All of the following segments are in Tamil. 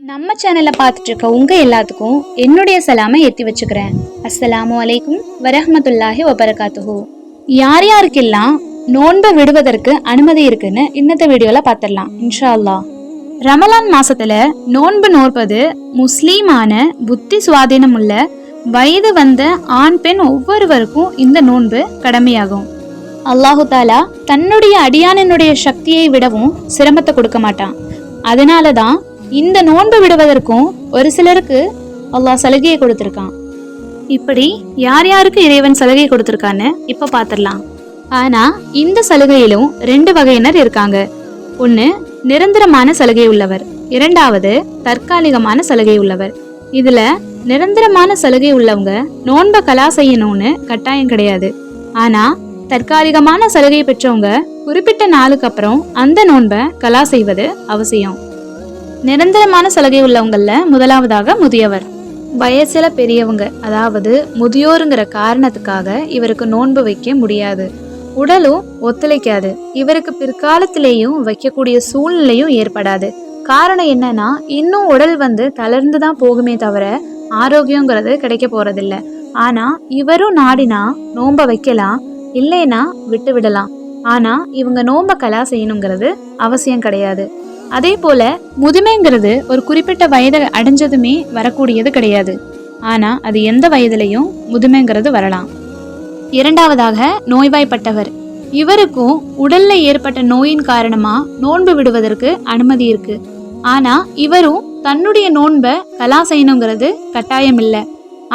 நம்ம சேனலை பார்த்துட்டு இருக்க உங்க எல்லாத்துக்கும் என்னுடைய சலாமை ஏத்தி வச்சுக்கிறேன். அஸ்ஸலாமு அலைக்கும் வரஹமத்துல்லாஹி வபரகாத்துஹு. யார் யாருக்கெல்லாம் நோன்பு விடுவதற்கு அனுமதி இருக்குன்னு இன்னத்த வீடியோல பார்த்துடலாம் இன்ஷா அல்லாஹ் ரமலான் மாசத்துல நோன்பு நோற்பது முஸ்லீமான புத்தி சுவாதீனம் உள்ள வயது வந்த ஆண் பெண் ஒவ்வொருவருக்கும் இந்த நோன்பு கடமையாகும். அல்லாஹு தாலா தன்னுடைய அடியானனுடைய சக்தியை விடவும் சிரமத்தை கொடுக்க மாட்டான். அதனால தான் இந்த நோன்பு விடுவதற்கும் ஒரு சிலருக்கு அல்லாஹ் சலுகையை கொடுத்துருக்கான். இப்படி யார் யாருக்கு இறைவன் சலுகை கொடுத்துருக்கான்னு இப்போ பார்த்துடலாம் ஆனால் இந்த சலுகையிலும் ரெண்டு வகையினர் இருக்காங்க. ஒன்று நிரந்தரமான சலுகை உள்ளவர். இரண்டாவது தற்காலிகமான சலுகை உள்ளவர். இதில் நிரந்தரமான சலுகை உள்ளவங்க நோன்பை கலா செய்யணும்னு கட்டாயம் கிடையாது. ஆனால் தற்காலிகமான சலுகை பெற்றவங்க குறிப்பிட்ட நாளுக்கு அப்புறம் அந்த நோன்பை கலா செய்வது அவசியம். நிரந்தரமான சலுகை உள்ளவங்களில் முதலாவதாக முதியவர். வயசுல பெரியவங்க அதாவது முதியோருங்கிற காரணத்துக்காக இவருக்கு நோன்பு வைக்க முடியாது. உடலும் ஒத்துழைக்காது. இவருக்கு பிற்காலத்திலேயும் வைக்கக்கூடிய சூழ்நிலையும் ஏற்படாது. காரணம் என்னன்னா இன்னும் உடல் வந்து தளர்ந்து தான் போகுமே தவிர ஆரோக்கியங்கிறது கிடைக்க போறதில்ல. ஆனா இவரும் நாடினா நோன்பை வைக்கலாம் இல்லைனா விட்டு விடலாம் ஆனா இவங்க நோன்பை கலா செய்யணுங்கிறது அவசியம் கிடையாது. அதே போல முதுமைங்கிறது ஒரு குறிப்பிட்ட வயதை அடைஞ்சதுமே வரக்கூடியது கிடையாது. ஆனா அது எந்த வயதிலையும் முதுமைங்கிறது வரலாம். இரண்டாவதாக நோய்வாய்ப்பட்டவர். இவருக்கும் உடல்ல ஏற்பட்ட நோயின் காரணமா நோன்பு விடுவதற்கு அனுமதி இருக்கு. ஆனா இவரும் தன்னுடைய நோன்பை கலா செய்யணுங்கிறது கட்டாயம் இல்லை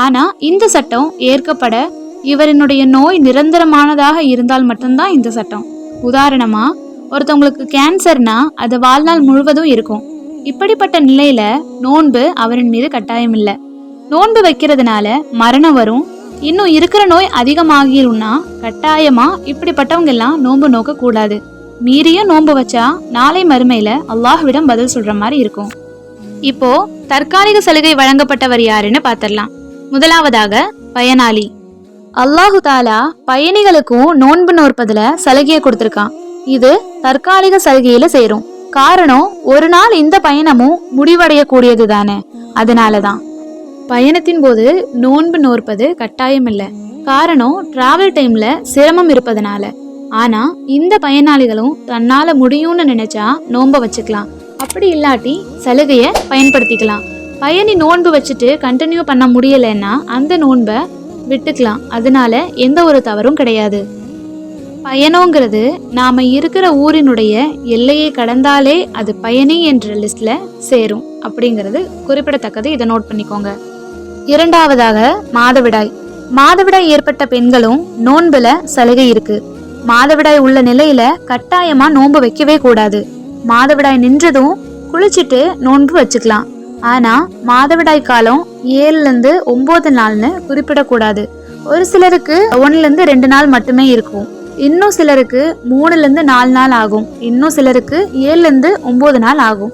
ஆனா இந்த சட்டம் ஏற்கப்பட இவரினுடைய நோய் நிரந்தரமானதாக இருந்தால் மட்டும்தான் இந்த சட்டம். உதாரணமா ஒருத்தவங்களுக்கு கேன்சர்னா அது வாழ்நாள் முழுவதும் இருக்கும். இப்படிப்பட்ட நிலையில நோன்பு அவரின் மீது கட்டாயம் இல்லை நோன்பு வைக்கிறதுனால மரணம் வரும். இன்னும் இருக்கிற நோய் அதிகமாகிரும்னா கட்டாயமா இப்படிப்பட்டவங்க எல்லாம் நோன்பு நோக்க கூடாது மீறியும் நோன்பு வச்சா நாளை மறுமையில அல்லாஹ்விடம் பதில் சொல்ற மாதிரி இருக்கும். இப்போ தற்காலிக சலுகை வழங்கப்பட்டவர் யாருன்னு பாத்திரலாம். முதலாவதாக பயனாளி. அல்லாஹு தாலா பயணிகளுக்கும் நோன்பு நோற்பதுல சலுகையை கொடுத்துருக்கான். இது தற்காலிக சலுகையில சேரும். காரணம் ஒரு நாள் இந்த பயணமும் முடிவடைய கூடியது தானே. அதனாலதான். பயணத்தின் போது நோன்பு நோற்பது கட்டாயம் இல்லை காரணம் டிராவல் டைம்ல சிரமம் இருப்பதனால. ஆனா இந்த பயனாளிகளும் தன்னால முடியும்னு நினைச்சா நோன்பை வச்சுக்கலாம். அப்படி இல்லாட்டி சலுகையை பயன்படுத்திக்கலாம். பயணி நோன்பு வச்சுட்டு கண்டினியூ பண்ண முடியலைன்னா அந்த நோன்பை விட்டுக்கலாம். அதனால எந்த ஒரு தவறும் கிடையாது. பயணங்கிறது நாம இருக்கிற ஊரினுடைய எல்லையை கடந்தாலே அது பயணி என்ற லிஸ்ட்ல சேரும். அப்படிங்கிறது குறிப்பிடத்தக்கது. இதை நோட் பண்ணிக்கோங்க. இரண்டாவதாக மாதவிடாய். மாதவிடாய் ஏற்பட்ட பெண்களும் நோன்புல சலுகை இருக்கு. மாதவிடாய் உள்ள நிலையில கட்டாயமா நோன்பு வைக்கவே கூடாது. மாதவிடாய் நின்றதும் குளிச்சுட்டு நோன்பு வச்சுக்கலாம். ஆனா மாதவிடாய் காலம் ஏழுல இருந்து ஒன்பது நாள்னு குறிப்பிடக்கூடாது. ஒரு சிலருக்கு ஒன்னுல இருந்து ரெண்டு நாள் மட்டுமே இருக்கும். இன்னும் சிலருக்கு மூணுல இருந்து நாலு நாள் ஆகும். இன்னும் சிலருக்கு ஏழுல இருந்து ஒன்பது நாள் ஆகும்.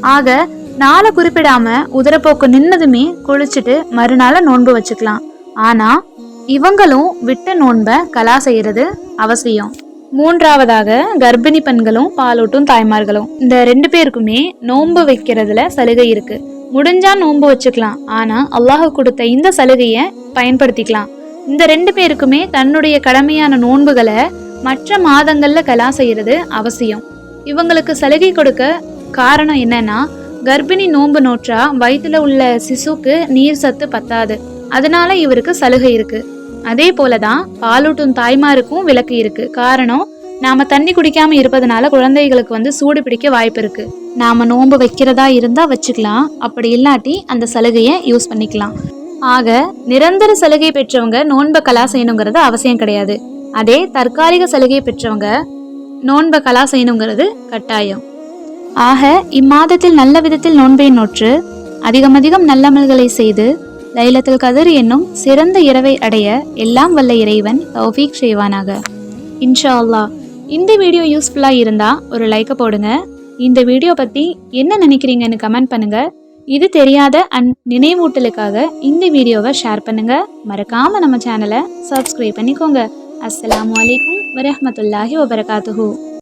ஆக நாளை குறிப்பிடாம உதரப்போக்கு நின்னதுமே குளிச்சுட்டு மறுநாள நோன்பு வச்சுக்கலாம். ஆனா இவங்களும் விட்ட நோன்பை கலா செய்யறது அவசியம். மூன்றாவதாக கர்ப்பிணி பெண்களும் பாலூட்டும் தாய்மார்களும். இந்த ரெண்டு பேருக்குமே நோன்பு வைக்கிறதுல சலுகை இருக்கு. முடிஞ்சா நோன்பு வச்சுக்கலாம். ஆனா அல்லாஹ் கொடுத்த இந்த சலுகையை பயன்படுத்திக்கலாம். இந்த ரெண்டு பேருக்குமே தன்னுடைய கடமையான நோன்புகளை மற்ற மாதங்கள்ல கலா செய்யறது அவசியம். இவங்களுக்கு சலுகை கொடுக்க காரணம் என்னன்னா கர்ப்பிணி நோன்பு நோற்றா வயிற்றுல உள்ள சிசுக்கு நீர் சத்து பத்தாது. அதனால இவருக்கு சலுகை இருக்கு. அதே போலதான் பாலூட்டும் தாய்மாருக்கும் விலக்கு இருக்கு. காரணம் நாம தண்ணி குடிக்காம இருப்பதனால குழந்தைகளுக்கு வந்து சூடு பிடிக்க வாய்ப்பு இருக்கு. நாம நோன்பு வைக்கிறதா இருந்தா வச்சுக்கலாம். அப்படி இல்லாட்டி அந்த சலுகையை யூஸ் பண்ணிக்கலாம். ஆக நிரந்தர சலுகை பெற்றவங்க நோன்பை கலா செய்யணுங்கிறது அவசியம் கிடையாது. அதே தற்காலிக சலுகை பெற்றவங்க நோன்பை கலா செய்யணுங்கிறது கட்டாயம். ஆக இம்மாதத்தில் நல்ல விதத்தில் நோன்பை நோற்று அதிகம் அதிகம் நல்லமல்களை செய்து லைலத்தில் கதிர் என்னும் சிறந்த இரவை அடைய எல்லாம் வல்ல இறைவன் தௌஃபீக் செய்வானாக. இன்ஷா அல்லாஹ் இந்த வீடியோ யூஸ்ஃபுல்லாக இருந்தால் ஒரு லைக்கை போடுங்க. இந்த வீடியோ பற்றி என்ன நினைக்கிறீங்கன்னு கமெண்ட் பண்ணுங்க. இது தெரியாத அண்ட் நினைவூட்டலுக்காக இந்த வீடியோவை ஷேர் பண்ணுங்க. மறக்காமல் நம்ம சேனலை சப்ஸ்கிரைப் பண்ணிக்கோங்க. அஸ்லாம் அலைக்கும் வரமத்துல்லாஹி வபரகாத்துஹூ.